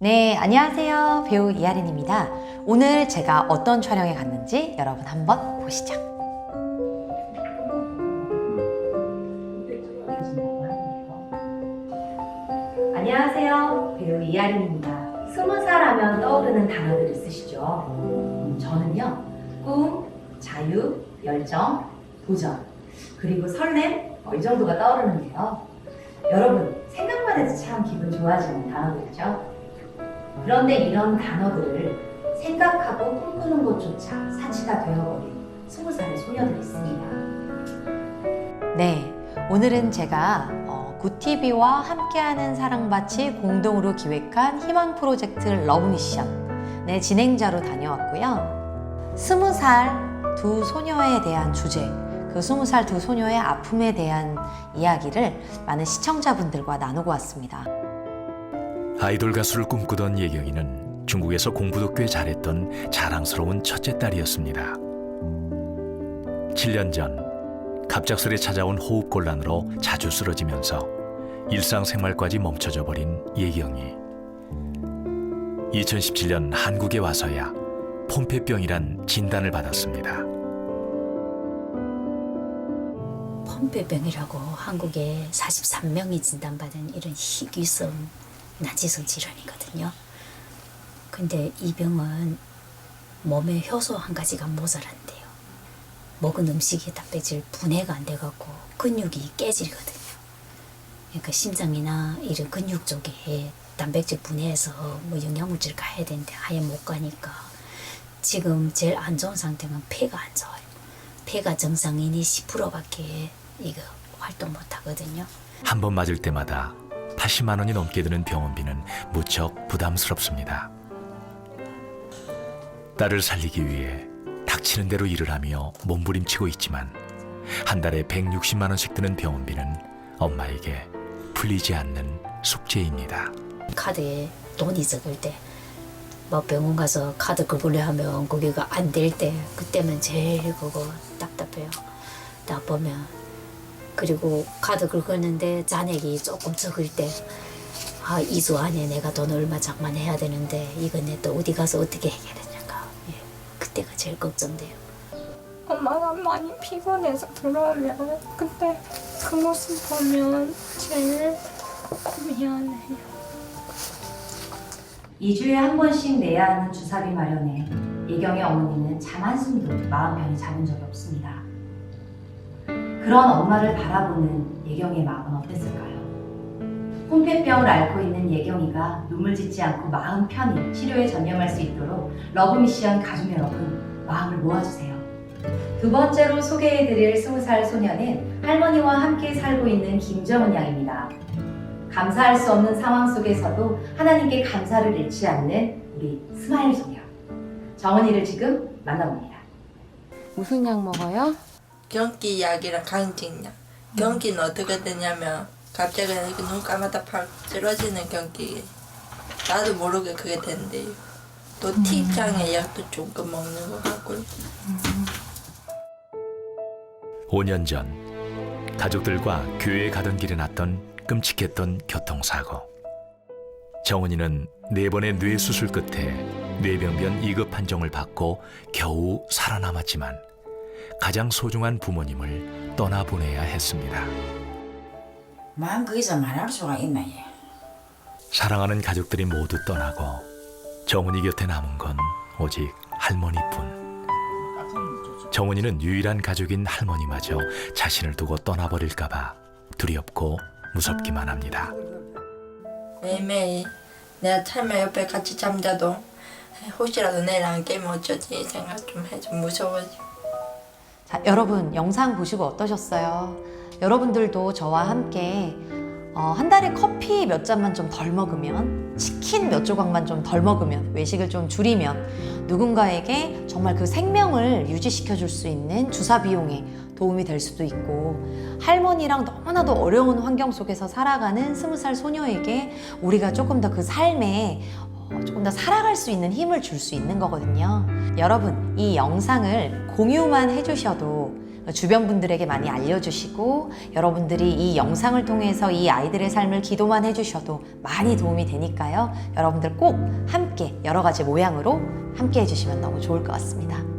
네, 안녕하세요. 배우 이하린입니다. 오늘 제가 어떤 촬영에 갔는지 여러분 한번 보시죠. 안녕하세요. 배우 이하린입니다. 스무 살 하면 떠오르는 단어들 있으시죠? 음, 저는요, 꿈, 자유, 열정, 도전, 그리고 설렘, 어, 이 정도가 떠오르는데요. 여러분, 생각만 해도 참 기분 좋아지는 단어들이죠? 그런데 이런 단어들을 생각하고 꿈꾸는 것조차 사치가 되어버린 스무 살의 소녀들이 있습니다. 네, 오늘은 제가 어, 구티비와 함께하는 사랑밭이 공동으로 기획한 희망 프로젝트 러브미션 네, 진행자로 다녀왔고요. 스무 살 두 소녀에 대한 주제, 그 스무 살 두 소녀의 아픔에 대한 이야기를 많은 시청자분들과 나누고 왔습니다. 아이돌 가수를 꿈꾸던 예경이는 중국에서 공부도 꽤 잘했던 자랑스러운 첫째 딸이었습니다. 7년 전 갑작스레 찾아온 호흡곤란으로 자주 쓰러지면서 일상생활까지 멈춰져 버린 예경이 2017년 한국에 와서야 폼페병이란 진단을 받았습니다. 펌페병이라고 한국에 43명이 진단받은 이런 희귀성 난치성 질환이거든요. 근데 이 병은 몸에 효소 한 가지가 모자란대요. 먹은 음식이 단백질 분해가 안 돼갖고 근육이 깨지거든요. 그러니까 심장이나 이런 근육 쪽에 단백질 분해해서 뭐 영양물질 가야 되는데 아예 못 가니까 지금 제일 안 좋은 상태는 폐가 안 좋아요. 폐가 정상인이 10%밖에 이거 활동 못 하거든요. 한 번 맞을 때마다 80만 원이 넘게 드는 병원비는 무척 부담스럽습니다. 딸을 살리기 위해 닥치는 대로 일을 하며 몸부림치고 있지만 한 달에 160만 원씩 드는 병원비는 엄마에게 풀리지 않는 숙제입니다. 카드에 돈이 적을 때, 뭐 병원 가서 카드 긁으려 하면 거기가 안 될 때, 그때면 제일 그거 답답해요. 딱 보면. 그리고 카드 긁었는데 잔액이 조금 적을 때, 아, 2주 안에 내가 돈 얼마 장만해야 되는데, 이거 내또 어디 가서 어떻게 해결했냐가. 예, 그때가 제일 걱정돼요. 엄마가 많이 피곤해서 들어오면 그때 그 모습 보면 제일 미안해요. 2주에 한 번씩 내야 하는 주사비 마련에 예경의 어머니는 잠 한숨도 마음 편히 잡은 적이 없습니다. 그런 엄마를 바라보는 예경의 마음은 어땠을까요? 홈폐병을 앓고 있는 예경이가 눈물 짓지 않고 마음 편히 치료에 전념할 수 있도록 러브미션 가족 여러분 마음을 모아주세요. 두 번째로 소개해드릴 20살 소녀는 할머니와 함께 살고 있는 김정은 양입니다. 감사할 수 없는 상황 속에서도 하나님께 감사를 잃지 않는 우리 스마일 소녀. 정은이를 지금 만나봅니다. 무슨 약 먹어요? 경기 약이랑 강진약. 경기는 어떻게 되냐면 갑자기 이렇게 눈 감았다 팍 쓰러지는 경기. 나도 모르게 그게 된대요. 또 T장의 약도 조금 먹는 것 같고요. 5년 전 가족들과 교회에 가던 길에 났던 끔찍했던 교통사고. 정은이는 네 번의 뇌 수술 끝에 뇌병변 2급 판정을 받고 겨우 살아남았지만 가장 소중한 부모님을 떠나보내야 했습니다. 마음 거기서 말할 수가 있나 얘. 사랑하는 가족들이 모두 떠나고 정은이 곁에 남은 건 오직 할머니뿐. 정은이는 유일한 가족인 할머니마저 자신을 두고 떠나버릴까봐 두렵고 무섭기만 합니다. 매일매일 내가 살면 옆에 같이 잠자도 혹시라도 안 깨면 어쩌지 생각 좀 해서 무서워지고. 자, 여러분 영상 보시고 어떠셨어요? 여러분들도 저와 함께 어, 한 달에 커피 몇 잔만 좀 덜 먹으면 치킨 몇 조각만 좀 덜 먹으면 외식을 좀 줄이면 누군가에게 정말 그 생명을 유지시켜 줄 수 있는 주사 비용에 도움이 될 수도 있고 할머니랑 너무나도 어려운 환경 속에서 살아가는 스무 살 소녀에게 우리가 조금 더 그 삶에 어, 조금 더 살아갈 수 있는 힘을 줄 수 있는 거거든요. 여러분, 이 영상을 공유만 해주셔도 주변 분들에게 많이 알려주시고 여러분들이 이 영상을 통해서 이 아이들의 삶을 기도만 해주셔도 많이 도움이 되니까요. 여러분들 꼭 함께 여러 가지 모양으로 함께 해주시면 너무 좋을 것 같습니다.